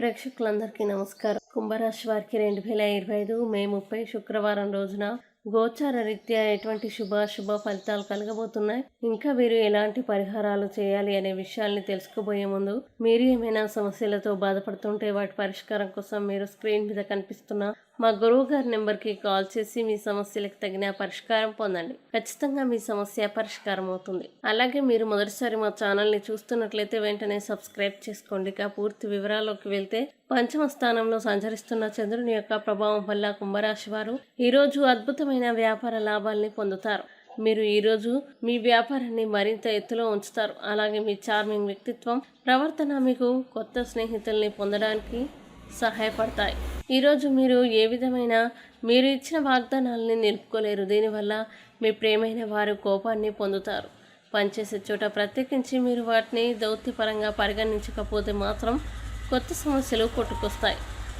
ప్రేక్షకులందరికీ నమస్కారం. కుంభరాశి వారికి రెండు వేల ఇరవై ఐదు మే ముప్పై శుక్రవారం రోజున గోచార రీత్యా ఎటువంటి శుభ శుభ ఫలితాలు కలగబోతున్నాయి? ఇంకా వీరు ఎలాంటి పరిహారాలు చేయాలి అనే విషయాల్ని తెలుసుకోబోయే ముందు మీరు ఏమైనా సమస్యలతో బాధపడుతుంటే వాటి పరిష్కారం కోసం మీరు స్క్రీన్ మీద కనిపిస్తున్న మా గురువు గారి నెంబర్కి కాల్ చేసి మీ సమస్యలకు తగిన పరిష్కారం పొందండి. ఖచ్చితంగా మీ సమస్య పరిష్కారం అవుతుంది. అలాగే మీరు మొదటిసారి మా ఛానల్ని చూస్తున్నట్లయితే వెంటనే సబ్స్క్రైబ్ చేసుకోండి. ఇక పూర్తి వివరాల్లోకి వెళ్తే పంచమ స్థానంలో సంచరిస్తున్న చంద్రుని యొక్క ప్రభావం వల్ల కుంభరాశి వారు ఈరోజు అద్భుతమైన వ్యాపార లాభాల్ని పొందుతారు. మీరు ఈరోజు మీ వ్యాపారాన్ని మరింత ఎత్తులో ఉంచుతారు. అలాగే మీ చార్మింగ్ వ్యక్తిత్వం ప్రవర్తన మీకు కొత్త స్నేహితుల్ని పొందడానికి సహాయపడతాయి. ఈరోజు మీరు ఏ విధమైన మీరు ఇచ్చిన వాగ్దానాలని నిలుపుకోలేరు. దీనివల్ల మీ ప్రేమైన వారు కోపాన్ని పొందుతారు. పనిచేసే చోట ప్రత్యేకించి మీరు వాటిని దౌత్యపరంగా పరిగణించకపోతే మాత్రం కొత్త సమస్యలు కొట్టుకొస్తాయి.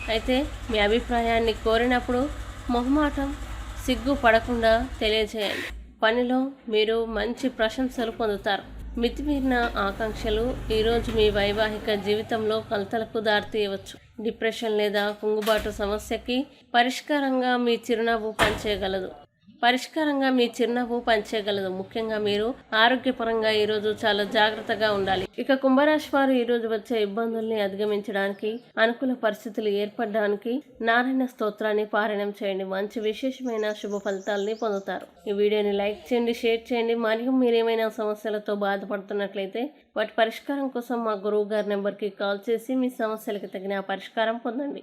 అయితే మీ అభిప్రాయాన్ని కోరినప్పుడు మొహమాటం సిగ్గు పడకుండా తెలియజేయండి. పనిలో మీరు మంచి ప్రశంసలు పొందుతారు. మితిమీరిన ఆకాంక్షలు ఈరోజు మీ వైవాహిక జీవితంలో కలతలకు దారితీయవచ్చు. డిప్రెషన్ లేదా కుంగుబాటు సమస్యకి పరిష్కారంగా మీ చిరునవ్వు పనిచేయగలదు. పరిష్కారంగా మీ చిరునవ్వు పనిచేయగలదు. ముఖ్యంగా మీరు ఆరోగ్యపరంగా ఈరోజు చాలా జాగ్రత్తగా ఉండాలి. ఇక కుంభరాశి వారు ఈరోజు వచ్చే ఇబ్బందుల్ని అధిగమించడానికి అనుకూల పరిస్థితులు ఏర్పడడానికి నారాయణ స్తోత్రాన్ని పారాయణం చేయండి. మంచి విశేషమైన శుభ ఫలితాలని పొందుతారు. ఈ వీడియోని లైక్ చేయండి షేర్ చేయండి. మరియు మీరేమైనా సమస్యలతో బాధపడుతున్నట్లయితే వాటి పరిష్కారం కోసం మా గురువు గారి నెంబర్కి కాల్ చేసి మీ సమస్యలకు తగిన పరిష్కారం పొందండి.